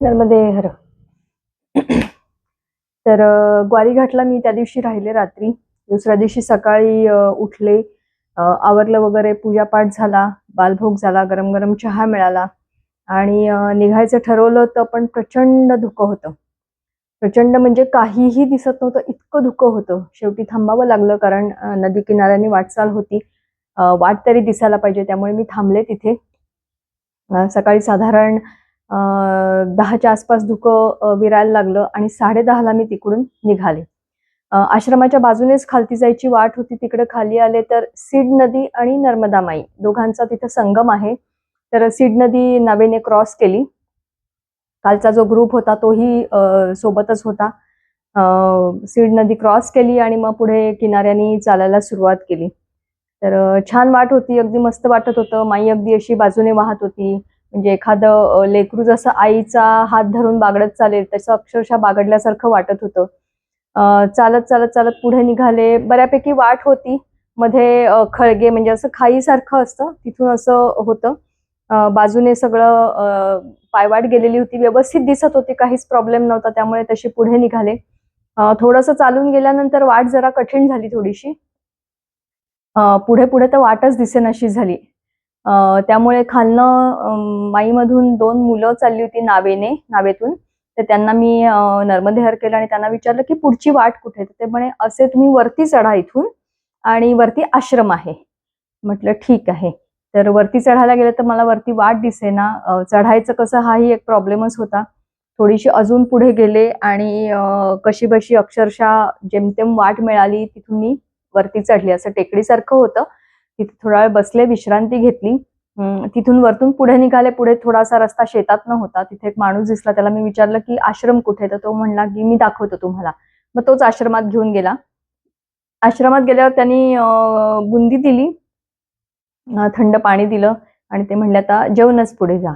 नर्मदे हर. तर ग्वारीघाटला ग्वारी घाटला मी त्या दिवशी राहिले रात्री. दुसऱ्या दिवशी सकाळी उठले. आवरलं वगैरे पूजापाठ झाला बालभोग झाला गरम गरम चहा मिळाला. आणि निघायचं ठरवलं तर पण प्रचंड धुकं होतं. प्रचंड म्हणजे काहीही दिसत नव्हतं इतकं धुकं होतं. शेवटी थांबावं लागलं कारण नदी किनाऱ्याने वाटचाल होती. वाट तरी दिसायला पाहिजे त्यामुळे मी थांबले तिथे. सकाळी साधारण दहाच्या आसपास धुकं विरायला लागलं आणि साडे दहाला मी तिकडून निघाले. आश्रमाच्या बाजूनेच खालती जायची वाट होती तिकडे खाली आले तर सीड नदी आणि नर्मदा माई. दोघांचा तिथे संगम आहे. तर सीड नदी नावेने क्रॉस केली. कालचा जो ग्रुप होता तोही सोबतच होता. सीड नदी क्रॉस केली आणि मग पुढे किनाऱ्यानी चालायला सुरुवात केली. तर छान वाट होती अगदी मस्त वाटत होतं. माई अगदी अशी बाजूने वाहत होती. म्हणजे एखादं लेकरू जसं आईचा हात धरून बागडत चालेल त्याचं अक्षरशः बागडल्यासारखं वाटत होतं. चालत चालत चालत पुढे निघाले. बऱ्यापैकी वाट होती. मध्ये खळगे म्हणजे असं खाईसारखं असतं. तिथून असं होतं. बाजूने सगळं पायवाट गेलेली होती. व्यवस्थित दिसत होती. काहीच प्रॉब्लेम नव्हता. त्यामुळे तशी पुढे निघाले. थोडंसं चालून गेल्यानंतर वाट जरा कठीण झाली थोडीशी. पुढे पुढे तर वाटच दिसेनाशी झाली. त्यामुळे खालनं माईमधून दोन मुलं चालली होती नावेने नावेतून. तर त्यांना मी नर्मदेहर केलं आणि त्यांना विचारलं की पुढची वाट कुठे तर ते म्हणे असे तुम्ही वरती चढा इथून आणि वरती आश्रम आहे. म्हटलं ठीक आहे. तर वरती चढायला गेलं तर मला वरती वाट दिसेना. चढायचं कसं हाही एक प्रॉब्लेमच होता. थोडीशी अजून पुढे गेले आणि कशी बशी अक्षरशः जेमतेम वाट मिळाली तिथून मी वरती चढली. असं टेकडीसारखं होतं. तिथे थोडा वेळ बसले विश्रांती घेतली. तिथून वरतून पुढे निघाले पुढे थोडासा रस्ता शेतात न होता तिथे एक माणूस दिसला त्याला मी विचारलं की आश्रम कुठे तर तो म्हणला की मी दाखवतो तुम्हाला. मग तोच आश्रमात घेऊन गेला. आश्रमात गेल्यावर त्यांनी बुंदी दिली. थंड पाणी दिलं आणि ते म्हणले आता जेवणच पुढे जा.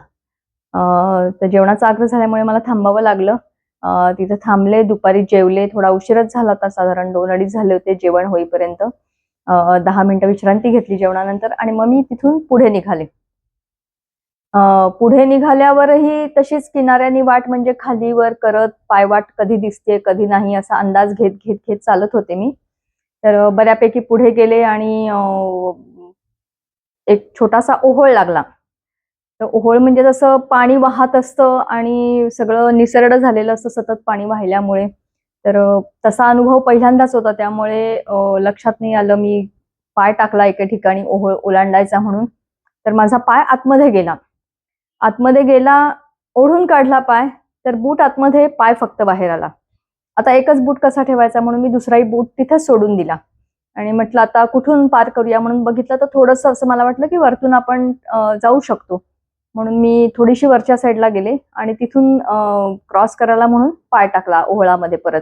तर जेवणाचा आग्रह झाल्यामुळे मला थांबावं लागलं. तिथं तिथे थांबले दुपारी जेवले. थोडा उशीरच झाला होता साधारण दोन अडीच झाले होते जेवण होईपर्यंत. दहा मिनिटं विश्रांती घेतली जेवणानंतर आणि मग मी तिथून पुढे निघाले. पुढे निघाल्यावरही तशीच किनाऱ्यानी वाट म्हणजे खालीवर करत पायवाट कधी दिसते कधी नाही असा अंदाज घेत घेत घेत चालत होते मी. तर बऱ्यापैकी पुढे गेले आणि एक छोटासा ओहोळ लागला. तर ओहोळ म्हणजे जसं पाणी वाहत असतं आणि सगळं निसर्ड झालेलं असतं सतत पाणी वाहिल्यामुळे. तर तसा अनुभव पहिल्यांदाच होता. त्यामुळे लक्षात नाही आलं मी पाय टाकला एका ठिकाणी ओह ओलांडायचा म्हणून. तर माझा पाय आतमध्ये गेला. आतमध्ये गेला ओढून काढला पाय तर बूट आतमध्ये पाय फक्त बाहेर आला. आता एकच बूट कसा ठेवायचा म्हणून मी दुसराही बूट तिथेच सोडून दिला. आणि म्हटलं आता कुठून पार करूया? म्हणून बघितलं तर थोडंसं असं मला वाटलं की वरतून आपण जाऊ शकतो. म्हणून मी थोडीशी वरच्या साईडला गेले आणि तिथून क्रॉस करायला म्हणून पाय टाकला ओहळामध्ये परत.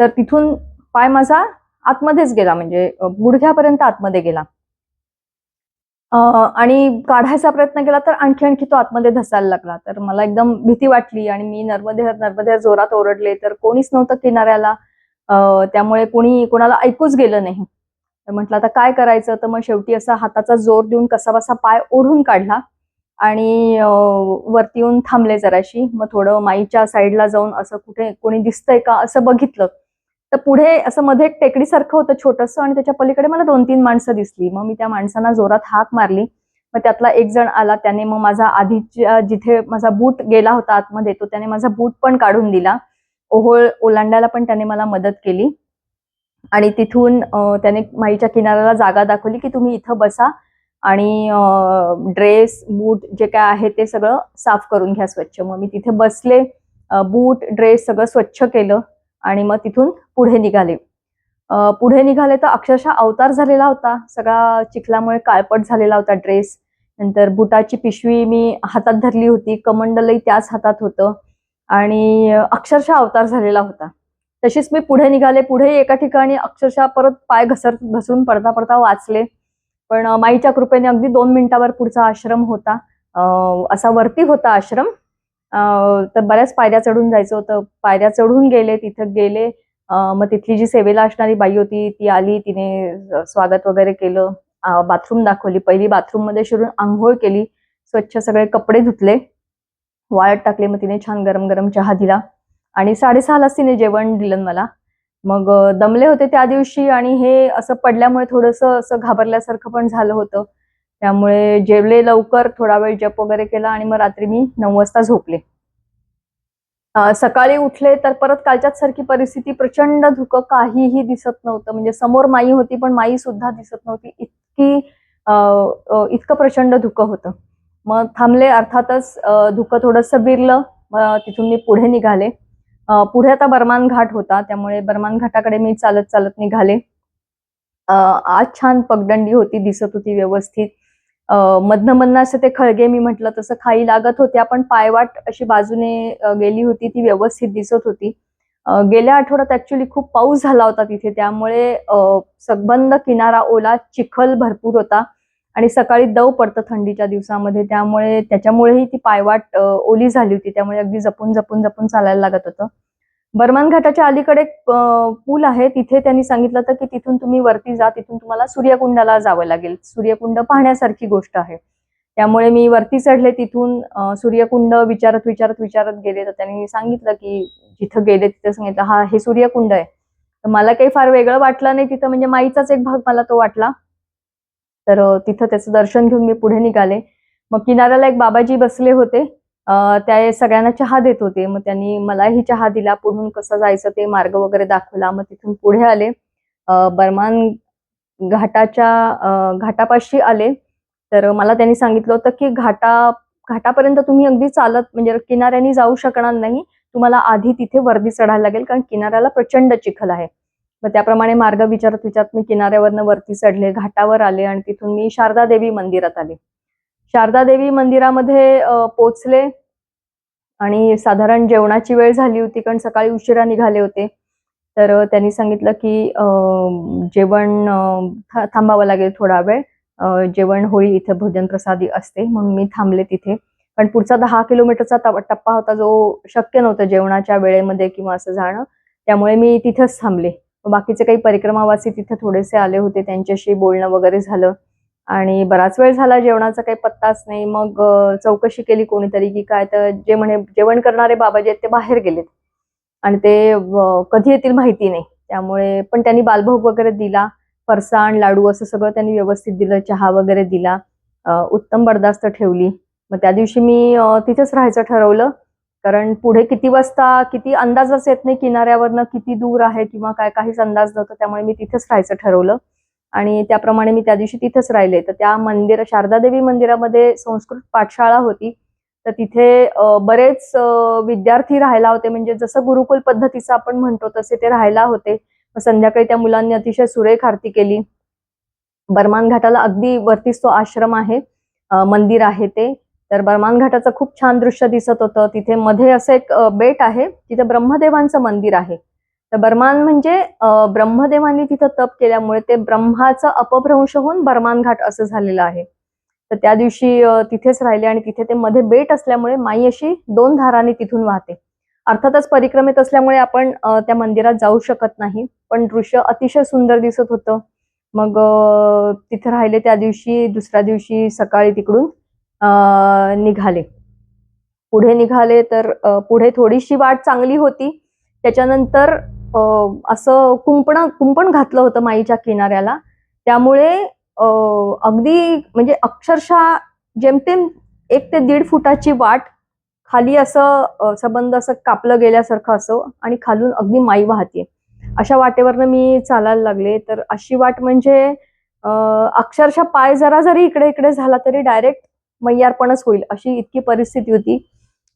तर तिथून पाय माझा आतमध्येच गेला म्हणजे गुडघ्यापर्यंत आतमध्ये गेला. आणि काढायचा प्रयत्न केला तर आणखी आणखी तो आतमध्ये धसायला लागला. तर मला एकदम भीती वाटली आणि मी नर्मदे नर्मदे जोरात ओरडले तर कोणीच नव्हतं किनाऱ्याला. त्यामुळे कोणी कोणाला ऐकूच गेलं नाही. तर म्हटलं आता काय करायचं? तर मग शेवटी असा हाताचा जोर देऊन कसा बसा पाय ओढून काढला. आणि वरती येऊन थांबले जराशी. मग थोडं माईच्या साईडला जाऊन असं कुठे कोणी दिसतंय का असं बघितलं. तर पुढे असं मध्ये एक टेकडीसारखं होतं छोटंसं आणि त्याच्या पलीकडे मला दोन तीन माणसं दिसली. मग मी त्या माणसांना जोरात हाक मारली. मग त्यातला एक जण आला. त्याने मग माझा आधीच्या जिथे माझा बूट गेला होता आतमध्ये तो त्याने माझा बूट पण काढून दिला. ओहोळ ओलांडायला पण त्याने मला मदत केली. आणि तिथून त्याने माईच्या किनाऱ्याला जागा दाखवली की तुम्ही इथं बसा. आणि ड्रेस बूट जे काय आहे ते सगळं साफ करून घ्या स्वच्छ. मग मी तिथे बसले बूट ड्रेस सगळं स्वच्छ केलं आणि मग तिथून पुढे निघाले. पुढे निघाले तर अक्षरशः अवतार झालेला होता. सगळा चिखलामुळे काळपट झालेला होता ड्रेस. नंतर बुटाची पिशवी मी हातात धरली होती. कमंडलही त्याच हातात होतं. आणि अक्षरशः अवतार झालेला होता. तशीच मी पुढे निघाले. पुढे एका ठिकाणी अक्षरशः परत पाय घसर घसरून पडता पडता वाचले. पण माईच्या कृपेने अगदी दोन मिनिटावर पुढचा आश्रम होता. असा वरती होता आश्रम. तर बऱ्याच पायऱ्या चढून जायचं होतं. पायऱ्या चढून गेले तिथं गेले. मग तिथली जी सेवेला असणारी बाई होती ती आली तिने स्वागत वगैरे केलं. बाथरूम दाखवली. पहिली बाथरूममध्ये शिरून आंघोळ केली. स्वच्छ सगळे कपडे धुतले. वाळत टाकले. मग तिने छान गरम गरम चहा दिला. आणि साडेसहालाच तिने जेवण दिलं मला. मग दमले होते त्या दिवशी आणि हे असं पडल्यामुळे थोडंसं असं घाबरल्यासारखं पण झालं होतं. त्यामुळे जेवले लवकर थोडा वेळ जप वगैरे केला आणि मग रात्री मी नऊ वाजता झोपले. सकाळी उठले तर परत कालच्याच सारखी परिस्थिती प्रचंड धुकं काहीही दिसत नव्हतं. म्हणजे समोर माई होती पण माई सुद्धा दिसत नव्हती. इतकी इतकं प्रचंड धुकं होतं. मग थांबले अर्थातच धुकं थोडंसं बिरलं मग तिथून मी पुढे निघाले. पुढे आता बर्मान घाट होता त्यामुळे बर्मान घाटाकडे मी चालत चालत निघाले. आज छान पगडंडी होती दिसत होती व्यवस्थित. मधन मधनं मधनं असं ते खळगे मी म्हटलं तसं खाई लागत होत्या पण पायवाट अशी बाजूने गेली होती ती व्यवस्थित दिसत होती. गेल्या आठवड्यात ऍक्च्युली खूप पाऊस झाला होता तिथे त्यामुळे सगबंद किनारा ओला चिखल भरपूर होता. आणि सकाळी दव पडतं थंडीच्या दिवसामध्ये त्यामुळे त्याच्यामुळेही ती पायवाट ओली झाली होती. त्यामुळे अगदी जपून जपून जपून चालायला लागत होतं. बर्मान घाटाच्या अलीकडे एक, पूल आहे. तिथे त्यांनी सांगितलं होतं की तिथून तुम्ही वरती जा. तिथून तुम्हाला सूर्यकुंडाला जावं लागेल. सूर्यकुंड पाहण्यासारखी गोष्ट आहे. त्यामुळे मी वरती चढले. तिथून सूर्यकुंड विचारत विचारत विचारत गेले. तर त्यांनी सांगितलं की जिथं गेले तिथं सांगितलं हा हे सूर्यकुंड आहे. तर मला काही फार वेगळं वाटलं नाही. तिथं म्हणजे माईचाच एक भाग मला तो वाटला. तर तिथं त्याचं दर्शन घेऊन मी पुढे निघाले. मग किनाऱ्याला एक बाबाजी बसले होते. त्या सगळ्यांना चहा देत होते. मग त्यांनी मलाही चहा दिला. पुढून कसं जायचं ते मार्ग वगैरे दाखवला. मग तिथून पुढे आले. बर्मान घाटाच्या घाटापाशी आले. तर मला त्यांनी सांगितलं होतं की घाटा घाटापर्यंत तुम्ही अगदी चालत म्हणजे किनाऱ्याने जाऊ शकणार नाही. तुम्हाला आधी तिथे वर्दी चढायला लागेल. कारण किनाऱ्याला प्रचंड चिखल आहे. मग त्याप्रमाणे मार्ग विचारत विचारत मी किनाऱ्यावरनं वरती चढले घाटावर आले आणि तिथून मी शारदा देवी मंदिरात आले. शारदा देवी मंदिरामध्ये पोचले आणि साधारण जेवणाची वेळ झाली होती कारण सकाळी उशिरा निघाले होते. तर त्यांनी सांगितलं की जेवण था- थांबावं लागेल थोडा वेळ. जेवण होईल इथे भोजन प्रसादी असते. म्हणून मी थांबले तिथे. पण पुढचा दहा किलोमीटरचा टप्पा होता जो शक्य नव्हता जेवणाच्या वेळेमध्ये किंवा असं जाणं. त्यामुळे मी तिथंच थांबले. बाकीचे काही परिक्रमावासी तिथे थोडेसे आले होते त्यांच्याशी बोलणं वगैरे झालं. आणि बराच वेळ झाला जेवणाचा काही पत्ताच नाही. मग चौकशी केली कोणीतरी की काय तर जे म्हणे जेवण करणारे बाबा जे आहेत ते बाहेर गेलेत. आणि ते कधी येतील माहिती नाही. त्यामुळे पण त्यांनी बालभोग वगैरे दिला फरसाण लाडू असं सगळं त्यांनी व्यवस्थित दिलं चहा वगैरे दिला. उत्तम बर्दास्त ठेवली. मग त्या दिवशी मी तिथेच राहायचं ठरवलं. कारण पुढे किती वाजता किती अंदाजच येत नाही किनाऱ्यावरनं किती दूर आहे किंवा काय काहीच अंदाज नव्हता त्यामुळे मी तिथेच राहायचं ठरवलं. आणि त्याप्रमाणे मी त्या दिवशी तिथेच राहिले. तर त्या मंदिर शारदादेवी मंदिरामध्ये संस्कृत पाठशाळा होती. तर तिथे बरेच विद्यार्थी राहायला होते. म्हणजे जसं गुरुकुल पद्धतीचं आपण म्हणतो तसे ते राहायला होते. मग संध्याकाळी त्या मुलांनी अतिशय सुरेख आरती केली. बर्मान घाटाला अगदी वरतीच तो आश्रम आहे. मंदिर आहे ते. तर बर्मान घाटाचं खूप छान दृश्य दिसत होतं. तिथे मध्ये असं एक बेट आहे. तिथे ब्रह्मदेवांचं मंदिर आहे. तर बर्मान म्हणजे ब्रह्मदेवांनी तिथं तप केल्यामुळे ते ब्रह्माचं अपभ्रंश होऊन बर्मान घाट असं झालेलं आहे. तर त्या दिवशी तिथेच राहिले आणि तिथे ते मध्ये बेट असल्यामुळे माई अशी दोन धारांनी तिथून वाहते. अर्थातच परिक्रमेत असल्यामुळे आपण त्या मंदिरात जाऊ शकत नाही. पण दृश्य अतिशय सुंदर दिसत होतं. मग तिथे राहिले त्या दिवशी दुसऱ्या दिवशी सकाळी तिकडून निघाले. पुढे निघाले तर पुढे थोडीशी वाट चांगली होती. त्याच्यानंतर असं कुंपण कुंपण घातलं होतं माईच्या किनाऱ्याला. त्यामुळे अगदी म्हणजे अक्षरशः जेमतेम एक ते दीड फुटाची वाट खाली असं संबंध सबंध असं कापलं गेल्यासारखं असं आणि खालून अगदी माई वाहते अशा वाटेवरनं मी चालायला लागले. तर अशी वाट म्हणजे अक्षरशः पाय जरा जरी इकडे इकडे झाला तरी डायरेक्ट मैयारपणच होईल अशी इतकी परिस्थिती होती.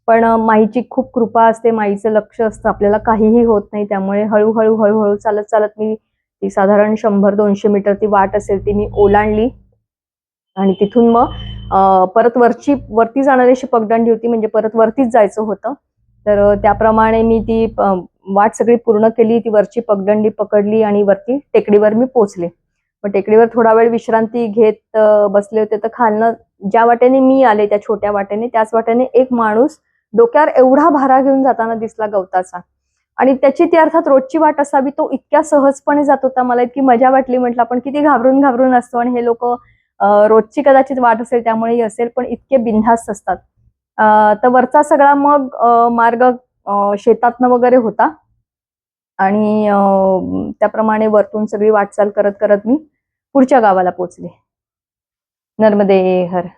पण माईची खूप कृपा असते माईचं लक्ष असतं आपल्याला काहीही होत नाही त्यामुळे हळूहळू हळूहळू चालत चालत मी ती साधारण शंभर दोनशे मीटर ती वाट असेल ती मी ओलांडली. आणि तिथून मग परत वरची वरती जाणारी अशी पगडंडी होती म्हणजे परत वरतीच जायचं होतं. तर त्याप्रमाणे मी ती वाट सगळी पूर्ण केली ती वरची पगडंडी पकडली आणि वरती टेकडीवर मी पोचले. मग टेकडीवर थोडा वेळ विश्रांती घेत बसले होते तर खालनं ज्या वाटेने मी आले त्या छोट्या वाटेने त्याच वाटेने एक माणूस डोक्यावर एवढा भारा घेऊन जाताना दिसला गवताचा. आणि त्याची ती अर्थात रोजची वाट असावी तो इतक्या सहजपणे जात होता मला इतकी मजा वाटली. म्हटलं आपण किती घाबरून घाबरून असतो आणि हे लोक रोजची कदाचित वाट असेल त्यामुळेही असेल पण इतके बिनधास्त असतात. तर वरचा सगळा मग मार्ग शेतातनं वगैरे होता. आणि त्याप्रमाणे वरतून सगळी वाटचाल करत करत मी पुढच्या गावाला पोचले. नर्मदे हर।